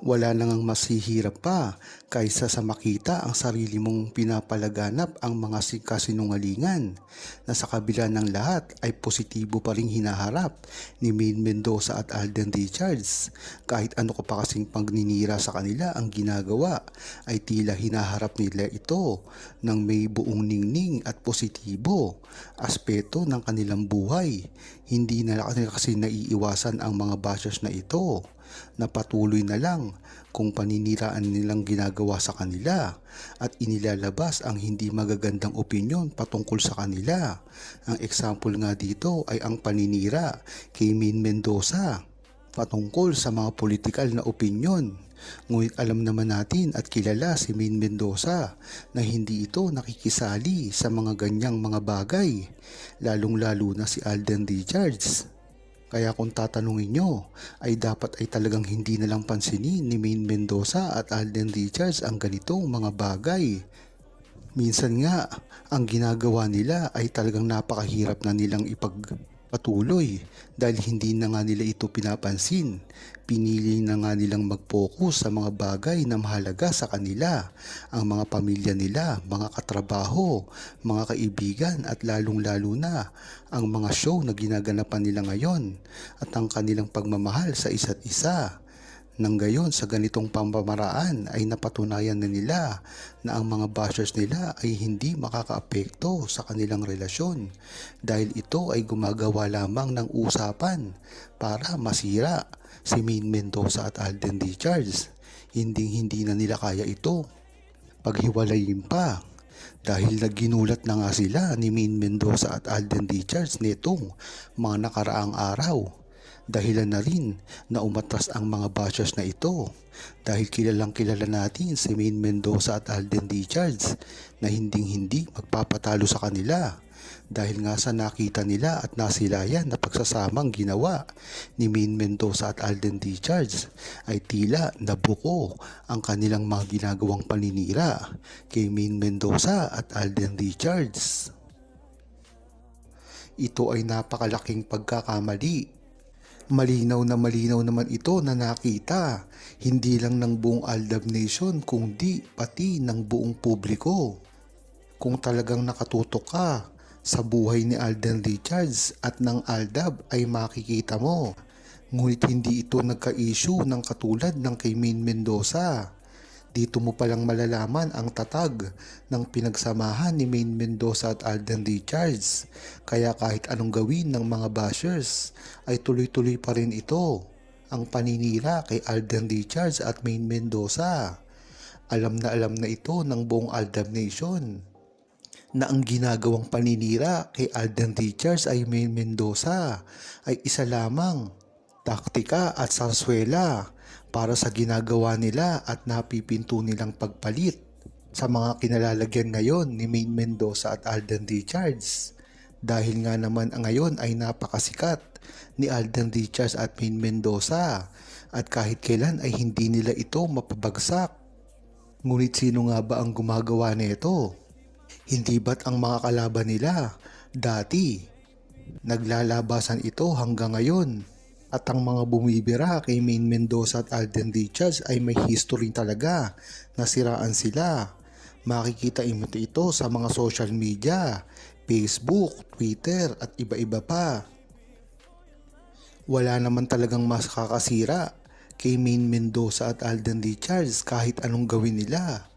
Wala nang hihirap pa kaysa sa makita ang sarili mong pinapalaganap ang mga si- kasinungalingan na sa kabila ng lahat ay positibo pa rin hinaharap ni Maine Mendoza at Alden Richards. Kahit ano ko pa kasing pagninira sa kanila ang ginagawa ay tila hinaharap nila ito ng may buong ningning at positibo aspeto ng kanilang buhay. Hindi na kasi naiiwasan ang mga bashers na ito na patuloy na lang kung paniniraan nilang ginagawa sa kanila at inilalabas ang hindi magagandang opinyon patungkol sa kanila. Ang example nga dito ay ang paninira kay Min Mendoza patungkol sa mga politikal na opinyon. Ngunit alam naman natin at kilala si Min Mendoza na hindi ito nakikisali sa mga ganyang mga bagay, lalong-lalo na si Alden Richards. Kaya kung tatanungin nyo, ay dapat ay talagang hindi na lang pansinin ni Maine Mendoza at Alden Richards ang ganitong mga bagay. Minsan nga, ang ginagawa nila ay talagang napakahirap na nilang ipagpatuloy dahil hindi na nga nila ito pinapansin. Pinili na nga nilang mag-focus sa mga bagay na mahalaga sa kanila, ang mga pamilya nila, mga katrabaho, mga kaibigan at lalong-lalo na ang mga show na ginaganapan nila ngayon at ang kanilang pagmamahal sa isa't isa. Nang gayon sa ganitong pamamaraan ay napatunayan na nila na ang mga bashers nila ay hindi makakaapekto sa kanilang relasyon dahil ito ay gumagawa lamang ng usapan para masira si Maine Mendoza at Alden Richards. Hindi hindi na nila kaya ito. Paghiwalayin pa dahil naginulat na nga sila ni Maine Mendoza at Alden Richards nitong mga nakaraang araw dahilan na rin na umatras ang mga bashers na ito dahil kilalang kilala natin si Maine Mendoza at Alden Richards na hinding hindi magpapatalo sa kanila dahil nga sa nakita nila at nasilayan na pagsasamang ginawa ni Maine Mendoza at Alden Richards ay tila nabuko ang kanilang mga ginagawang paninira kay Maine Mendoza at Alden Richards. Ito ay napakalaking pagkakamali Malinaw na malinaw naman ito na nakita, hindi lang ng buong Aldab Nation kundi pati ng buong publiko. Kung talagang nakatutok ka sa buhay ni Alden Richards at ng Aldab ay makikita mo. Ngunit hindi ito nagka-issue ng katulad ng kay Maine Mendoza. Dito mo palang malalaman ang tatag ng pinagsamahan ni Maine Mendoza at Alden Richards. Kaya kahit anong gawin ng mga bashers ay tuloy-tuloy pa rin ito. Ang paninira kay Alden Richards at Maine Mendoza. Alam na alam na ito ng buong Aldab Nation na ang ginagawang paninira kay Alden Richards ay Maine Mendoza ay isa lamang taktika at sarswela para sa ginagawa nila at napipinto nilang pagpalit sa mga kinalalagyan ngayon ni Maine Mendoza at Alden Richards. Dahil nga naman ngayon ay napakasikat ni Alden Richards at Maine Mendoza at kahit kailan ay hindi nila ito mapabagsak. Ngunit sino nga ba ang gumagawa nito? Hindi ba't ang mga kalaban nila dati naglalabasan ito hanggang ngayon? At ang mga bumibira kay Maine Mendoza at Alden Richards ay may history talaga na siraan sila. Makikita mo ito sa mga social media, Facebook, Twitter at iba-iba pa. Wala naman talagang mas kakasira kay Maine Mendoza at Alden Richards kahit anong gawin nila.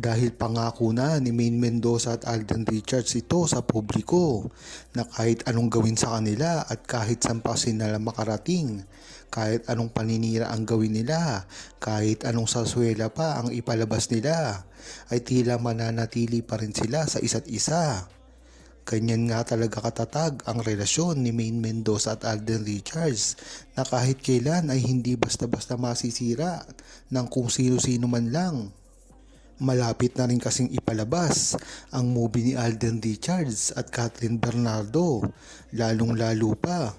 Dahil pangako na ni Maine Mendoza at Alden Richards ito sa publiko na kahit anong gawin sa kanila at kahit saan pa sila makarating, kahit anong paninira ang gawin nila, kahit anong saswela pa ang ipalabas nila, ay tila mananatili pa rin sila sa isa't isa. Ganyan nga talaga katatag ang relasyon ni Maine Mendoza at Alden Richards na kahit kailan ay hindi basta-basta masisira ng kung sino-sino man lang. Malapit na rin kasing ipalabas ang movie ni Alden Richards at Catherine Bernardo, lalong-lalo pa.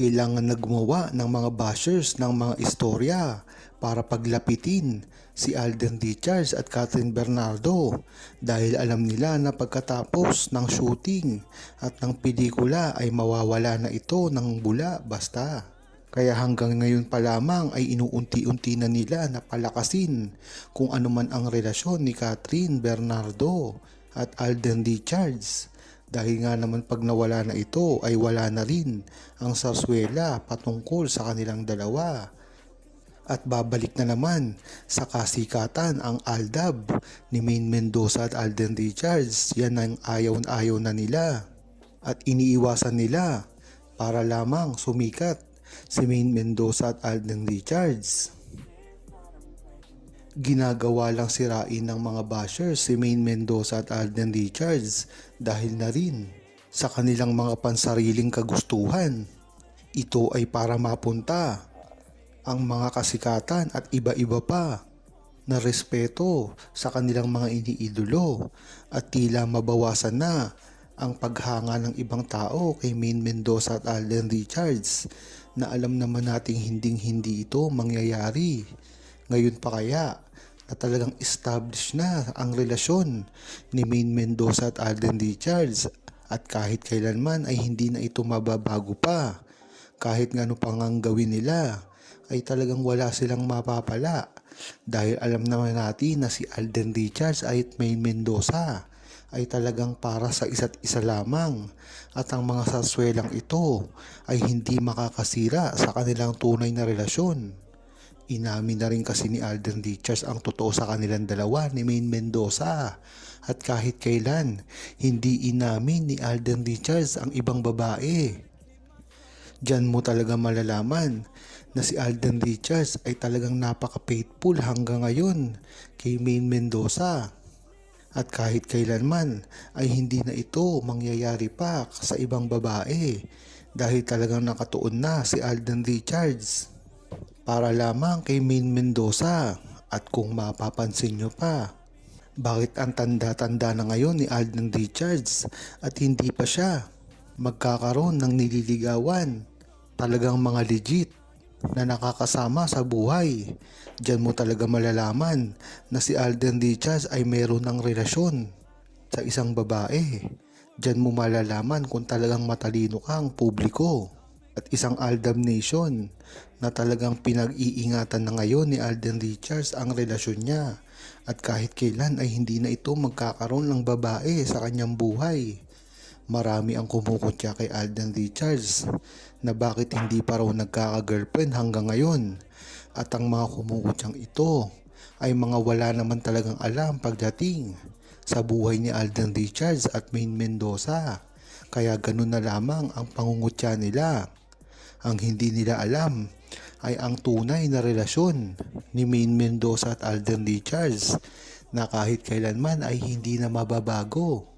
Kailangan na ng mga bashers ng mga istorya para paglapitin si Alden Richards at Catherine Bernardo dahil alam nila na pagkatapos ng shooting at ng pelikula ay mawawala na ito ng bula basta. Kaya hanggang ngayon pa lamang ay inuunti-unti na nila na palakasin kung ano man ang relasyon ni Catherine Bernardo at Alden Richards. Dahil nga naman pag nawala na ito ay wala na rin ang sarsuela patungkol sa kanilang dalawa. At babalik na naman sa kasikatan ang Aldab ni Main Mendoza at Alden Richards. Yan ang ayaw-ayaw na nila. At iniiwasan nila para lamang sumikat si Main Mendoza at Alden Richards. Ginagawa lang sirain ng mga bashers si Main Mendoza at Alden Richards dahil na rin sa kanilang mga pansariling kagustuhan. Ito ay para mapunta ang mga kasikatan at iba-iba pa na respeto sa kanilang mga iniidolo at tila mabawasan na ang paghanga ng ibang tao kay Main Mendoza at Alden Richards na alam naman nating hinding-hindi ito mangyayari. Ngayon pa kaya na talagang established na ang relasyon ni Main Mendoza at Alden Richards at kahit kailanman ay hindi na ito mababago pa. Kahit nga ano pang ang gawin nila ay talagang wala silang mapapala dahil alam naman natin na si Alden Richards ay Main Mendoza ay talagang para sa isa't isa lamang at ang mga saswelang ito ay hindi makakasira sa kanilang tunay na relasyon. Inamin na rin kasi ni Alden Richards ang totoo sa kanilang dalawa ni Main Mendoza at kahit kailan hindi inamin ni Alden Richards ang ibang babae. Diyan mo talaga malalaman na si Alden Richards ay talagang napaka-faithful hanggang ngayon kay Main Mendoza. At kahit kailanman ay hindi na ito mangyayari pa sa ibang babae dahil talagang nakatuon na si Alden Richards. Para lamang kay Main Mendoza at kung mapapansin nyo pa bakit ang tanda-tanda na ngayon ni Alden Richards at hindi pa siya magkakaroon ng nililigawan? Talagang mga legit na nakakasama sa buhay. Diyan mo talaga malalaman na si Alden Richards ay mayroon ng relasyon sa isang babae. Diyan mo malalaman kung talagang matalino kang publiko. At isang Aldam Nation na talagang pinag-iingatan na ngayon ni Alden Richards ang relasyon niya. At kahit kailan ay hindi na ito magkakaroon ng babae sa kanyang buhay. Marami ang kumukutya kay Alden Richards na bakit hindi pa raw nagkaka-girlfriend hanggang ngayon. At ang mga kumukutyang ito ay mga wala naman talagang alam pagdating sa buhay ni Alden Richards at Main Mendoza. Kaya ganun na lamang ang pangungutya nila. Ang hindi nila alam ay ang tunay na relasyon ni Main Mendoza at Alden Richards na kahit kailanman ay hindi na mababago.